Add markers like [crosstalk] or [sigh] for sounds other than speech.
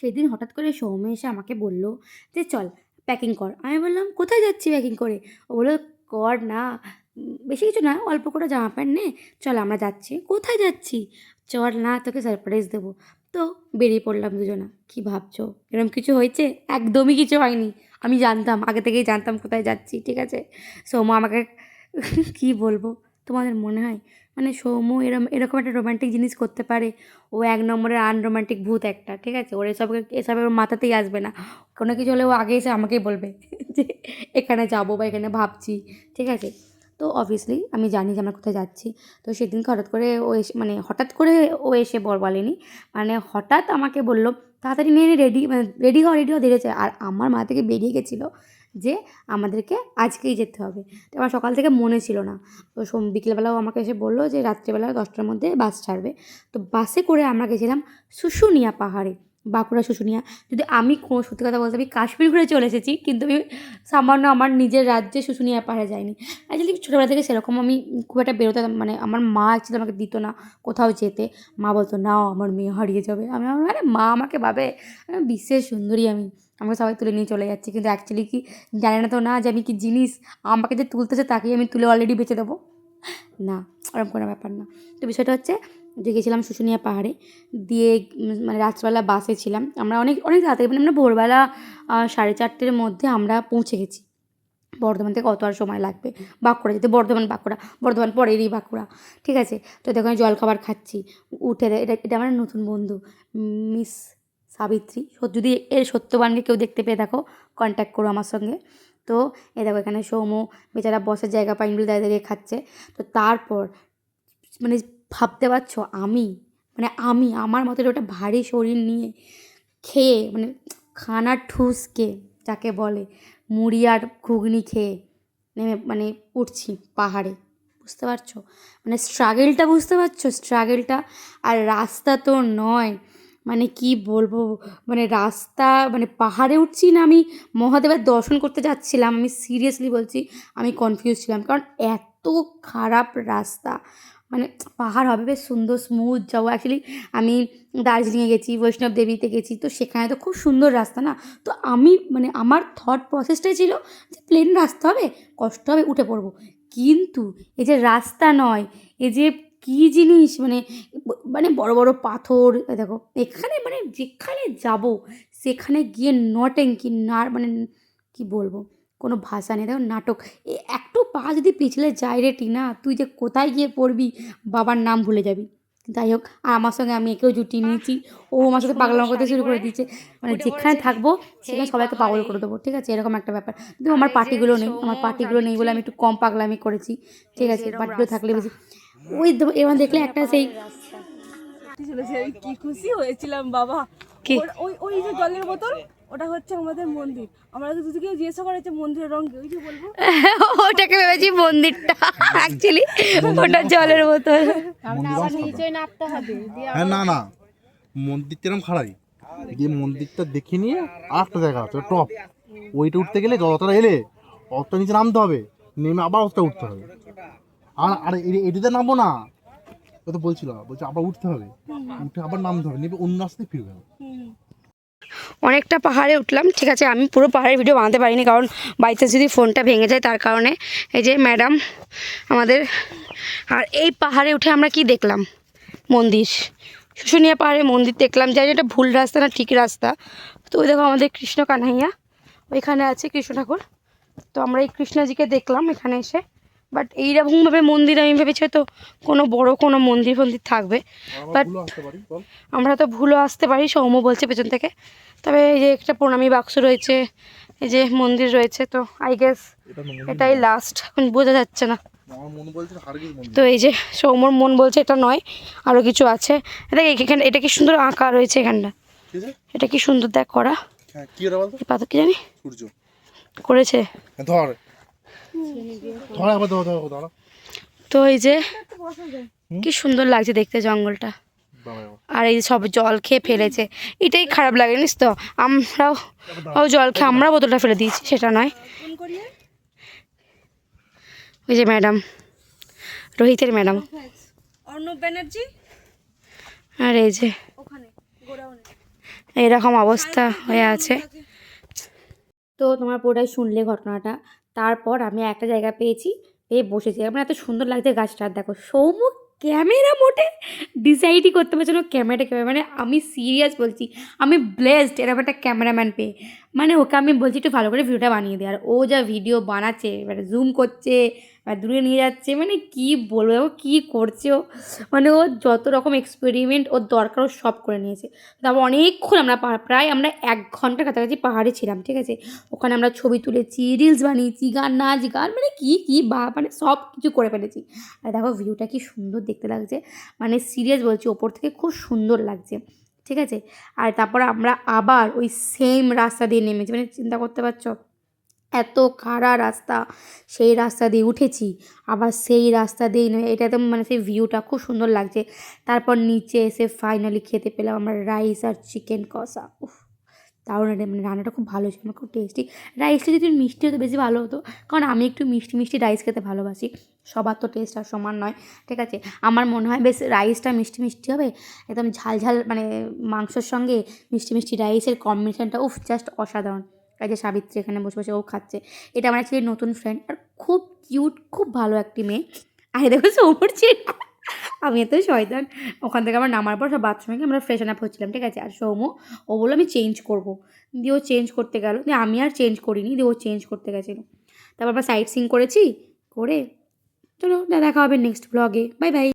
সেদিন হঠাৎ করে সৌম্য এসে আমাকে বলল যে, চল প্যাকিং কর। আমি বললাম, কোথায় যাচ্ছি প্যাকিং করে? ও বলল, কর না, বেশি কিছু না, অল্প করে জামা প্যান্ট নে, চল আমরা যাচ্ছি। কোথায় যাচ্ছি? চল না, তোকে সারপ্রাইজ দেবো। তো বেরিয়ে পড়লাম দুজনা। কি ভাবছ? এরকম কিছু হয়েছে? একদমই কিছু হয়নি। আমি জানতাম, আগে থেকেই জানতাম কোথায় যাচ্ছি, ঠিক আছে? সৌম্য আমাকে, কি বলব? তোমাদের মনে হয় মানে সৌম্য এরম, এরকম একটা রোমান্টিক জিনিস করতে পারে। ও এক নম্বরের আনরোমান্টিক ভূত একটা, ঠিক আছে? ওর এসব এসবের ওর মাথাতেই আসবে না। কোনো কিছু হলে ও আগে এসে আমাকেই বলবে [laughs] যে এখানে যাব বা এখানে ভাবছি, ঠিক আছে? তো অবভিয়াসলি আমি জানি যে আমরা কোথায় যাচ্ছি। তো সেদিনকে হঠাৎ করে ও এসে মানে হঠাৎ করে ও এসে বর বলেনি। মানে হঠাৎ আমাকে বলল, তাড়াতাড়ি নিয়ে রেডি মানে রেডি হওয়া রেডি হওয়া ধীরেছে আর আমার মা থেকে বেরিয়ে গেছিল যে আমাদেরকে আজকেই যেতে হবে। তো আমার সকাল থেকে মনে ছিল না। তো সোম বিকেলবেলাও আমাকে এসে বলল যে রাত্রিবেলা দশটার মধ্যে বাস ছাড়বে। তো বাসে করে আমরা গেছিলাম শুশুনিয়া পাহাড়ে, বাঁকুড়া শুশুনিয়া। যদি আমি কোনো সত্যি কথা বলতে আমি কাশ্মীর ঘুরে চলে এসেছি, কিন্তু আমি সামান্য আমার নিজের রাজ্যে শুশুনিয়া পাহাড়ে যাইনি। অ্যাকচুয়ালি ছোটোবেলা থেকে সেরকম আমি খুব একটা বেরোতে মানে আমার মা অ্যাকচুয়ালি আমাকে দিত না কোথাও যেতে। মা বলতো, নাও, আমার মেয়ে হারিয়ে যাবে। আমি আমার আরে মা আমাকে ভাবে বিশ্বের সুন্দরী আমি। আমাকে সবাই তুলে নিয়ে চলে যাচ্ছে। কিন্তু অ্যাকচুয়ালি কি জানে না তো না যে আমি কি জিনিস আমাকে যে তুলতেছে তাকেই আমি তুলে অলরেডি বেঁচে দেবো? না, ওরকম কোনো ব্যাপার না। তো বিষয়টা হচ্ছে যে গেছিলাম শুশুনিয়া পাহাড়ে। দিয়ে মানে রাত্রবেলা বাসে ছিলাম। আমরা অনেক অনেক রাতে মানে আমরা ভোরবেলা সাড়ে চারটের মধ্যে আমরা পৌঁছে গেছি। বর্ধমান থেকে কত আর সময় লাগবে? বাঁকুড়া যেতে, বর্ধমান, বাঁকুড়া। বর্ধমান পরেরই বাঁকুড়া। ঠিক আছে? তো দেখো আমি জলখাবার খাচ্ছি। উঠে এটা এটা আমার নতুন বন্ধু মিস সাবিত্রী। যদি এর সত্যবানকে কেউ দেখতে পেয়ে দেখো কন্ট্যাক্ট করো আমার সঙ্গে। তো, এ দেখো এখানে সৌম্য বেচারা বসার জায়গা পাইনি দাঁড়িয়ে দাঁড়িয়ে খাচ্ছে। তো তারপর মানে ভাবতে পারছ, আমি মানে আমি, আমার মতো ওটা ভারী শরীর নিয়ে খেয়ে মানে খানা ঠুসকে, যাকে বলে মুড়ি আর ঘুগনি খেয়ে নেমে মানে উঠছি পাহাড়ে। বুঝতে পারছ? মানে স্ট্রাগেলটা বুঝতে পারছ? স্ট্রাগেলটা আর রাস্তা তো নয়। মানে কি বলব মানে রাস্তা মানে পাহাড়ে উঠছি না আমি, মহাদেবের দর্শন করতে যাচ্ছিলাম, আমি সিরিয়াসলি বলছি, আমি কনফিউজ ছিলাম। কারণ এত খারাপ রাস্তা মানে পাহাড় হবে বেশ সুন্দর স্মুথ যাব অ্যাকচুয়ালি আমি দার্জিলিংয়ে গেছি, বৈষ্ণব দেবীতে গেছি, তো সেখানে তো খুব সুন্দর রাস্তা না? তো আমি মানে আমার থট প্রসেসটাই ছিল যে প্লেন রাস্তা হবে, কষ্ট হবে, উঠে পড়ব। কিন্তু এই যে রাস্তা নয়, এই যে কী জিনিস? মানে মানে বড় বড় পাথর দেখো এখানে মানে যেখানে যাব সেখানে গিয়ে নটেঙ্কি না মানে কি বলব কোনো ভাষা নেই দেখো নাটক। এ একটু পা যদি পিছলে যায় রে টিনা তুই যে কোথায় গিয়ে পড়বি বাবার নাম ভুলে যাবি। যাই হোক আর আমার সঙ্গে আমি একেও জুটি নিয়েছি। ও আমার সাথে পাগলামো করতে শুরু করে দিয়েছে। মানে যেখানে থাকব সেখানে সবাইকে পাগল। করে দেবো ঠিক আছে? এরকম একটা ব্যাপার। কিন্তু আমার পার্টিগুলো নেই আমার পার্টিগুলো নেই বলে আমি একটু কম পাগলামি করেছি ঠিক আছে? পার্টিগুলো থাকলে বেশি ওই তো এবার দেখলে একটা সেই কি খুশি হয়েছিলাম বাবা। কি? ওই ওই যে জলের বোতল ওটা হচ্ছে আমাদের মন্দির। আমরা তো দুদিকে জিজ্ঞাসা করেছে মন্দিরের রং কি ওই যে বলব? ওটাকে ভেবেছি মন্দিরটা অ্যাকচুয়ালি ওটা জলের বোতল। হ্যাঁ না না। মন্দির এরকম খাড়াই। দিয়ে মন্দিরটা দেখে নিয়ে আরেকটা জায়গা আছে টপ ওইটা উঠতে গেলে যতটা এলে অতটা নিচে নামতে হবে নেমে আবার অতটা উঠতে হবে। আর আর এটিতে নামবো না। ও তো বলছিল, বলছে আবার উঠতে হবে। উঠে আবার নামতে হবে নেবে অন্য রাস্তায় ফিরবে অনেকটা পাহাড়ে উঠলাম, ঠিক আছে, আমি পুরো পাহাড়ের ভিডিও বানাতে পারিনি, কারণ বাড়িতে যদি ফোনটা ভেঙে যায়, তার কারণে এই যে ম্যাডাম আমাদের, আর এই পাহাড়ে উঠে আমরা কি দেখলাম? মন্দির। শুশুনিয়া পাহাড়ে মন্দির দেখলাম, জানি এটা ভুল রাস্তা না ঠিক রাস্তা। তো ওই দেখো আমাদের কৃষ্ণ কানাইয়া ওইখানে আছে কৃষ্ণ ঠাকুর। তো আমরা এই কৃষ্ণজিকে দেখলাম এখানে এসে। বাট এইরকমভাবে মন্দির আমি ভেবেছি হয়তো কোনো বড় কোনো মন্দির ফন্দির থাকবে। বাট আমরা তো ভুলও আসতে পারি সৌম্য বলছে পেছন থেকে। তবে এই যে একটা প্রণামী বাক্স রয়েছে এই যে মন্দির রয়েছে তো আই গেস এটাই লাস্ট এখন বোঝা যাচ্ছে না। তো এই যে সৌম্যর মন বলছে এটা নয় আরও কিছু আছে। দেখ এখানে এটা কি সুন্দর আঁকা রয়েছে এখানটা? এটা কি সুন্দর দেখ করা। হ্যাঁ কি জানি? করেছে। হ্যাঁ, ধর। তো এই যে কি সুন্দর লাগছে দেখতে জঙ্গলটা। আর এই সব জল খেয়ে ফেলেছে। এটাই খারাপ লাগে জানিস তো? আমরাও ও জল খেয়ে আমরা বোতলটা ফেলে দিয়েছি সেটা নয়। ওই যে ম্যাডাম রোহিতের ম্যাডাম। অর্ণব ব্যানার্জি? আর এই যে এরকম অবস্থা হয়ে আছে। তো তোমার পুরোটাই শুনলে ঘটনাটা। তারপর আমি একটা জায়গা পেয়েছি, পেয়ে বসেছি। আমার এত সুন্দর লাগছে গাছটা, দেখো। সৌম্য ক্যামেরা মোটে ডিসাইডই করতে পারছে না ক্যামেরাটা ক্যামেরা মানে আমি সিরিয়াস বলছি, আমি ব্লেসড এরকম একটা ক্যামেরাম্যান পেয়ে। মানে ওকে আমি বলছি, একটু ভালো করে ভিডিওটা বানিয়ে দে। আর ও যা ভিডিও বানাচ্ছে, এবারে জুম করছে এবার দূরে নিয়ে যাচ্ছে মানে কি বলব কী করছে ও? মানে ও যত রকম এক্সপেরিমেন্ট ওর দরকার, ও সব করে নিয়েছে। তারপর অনেকক্ষণ আমরা প্রায় আমরা এক ঘণ্টার কাছাকাছি পাহাড়ে ছিলাম, ঠিক আছে? ওখানে আমরা ছবি তুলেছি রিলস বানিয়েছি, গান, নাচ, গান মানে কি কি বা মানে সব কিছু করে ফেলেছি। আর দেখো ভিউটা কি সুন্দর দেখতে লাগছে মানে সিরিয়াস বলছি, ওপর থেকে খুব সুন্দর লাগছে, ঠিক আছে? আর তারপর আমরা আবার ওই সেম রাস্তা দিয়ে নেমেছি মানে চিন্তা করতে পারছ? এত খাড়া রাস্তা। সেই রাস্তা দিয়ে উঠেছি। আবার সেই রাস্তা দিয়েই নয় এটা তো মানে সেই ভিউটা খুব সুন্দর লাগছে। তারপর নিচে এসে ফাইনালি খেতে পেলাম আমরা রাইস আর চিকেন কষা। উফ এটা মানে রান্নাটা খুব ভালো ছিল আমার খুব টেস্টি রাইসটা যদি মিষ্টি হতো, বেশি ভালো হতো। কারণ আমি একটু মিষ্টি মিষ্টি রাইস খেতে ভালোবাসি। সবার তো টেস্ট আর সমান নয়, ঠিক আছে? আমার মনে হয় বেশ রাইসটা মিষ্টি মিষ্টি হবে। একদম ঝাল ঝাল মানে মাংসর সঙ্গে মিষ্টি মিষ্টি রাইসের কম্বিনেশনটা উফ জাস্ট অসাধারণ। এই যে সাবিত্রী এখানে বসে বসে ও খাচ্ছে। এটা আমার অ্যাকচুয়ালি নতুন ফ্রেন্ড আর খুব কিউট খুব ভালো একটি মেয়ে। আর দেখো ওপর চেক আমি এত শয়তান। ওখান থেকে আমার নামার পর সব বাথরুমে আমরা ফ্রেশন আপ হচ্ছিলাম, ঠিক আছে? আর সৌম্য, ও বলল, আমি চেঞ্জ করব। দিয়ে ও চেঞ্জ করতে গেল। দিয়ে আমি আর চেঞ্জ করিনি, দিয়ে ও চেঞ্জ করতে গেছিল। তারপর আমরা সাইট সিং করেছি, করে চলো, দেখা হবে নেক্সট ব্লগে বাই বাই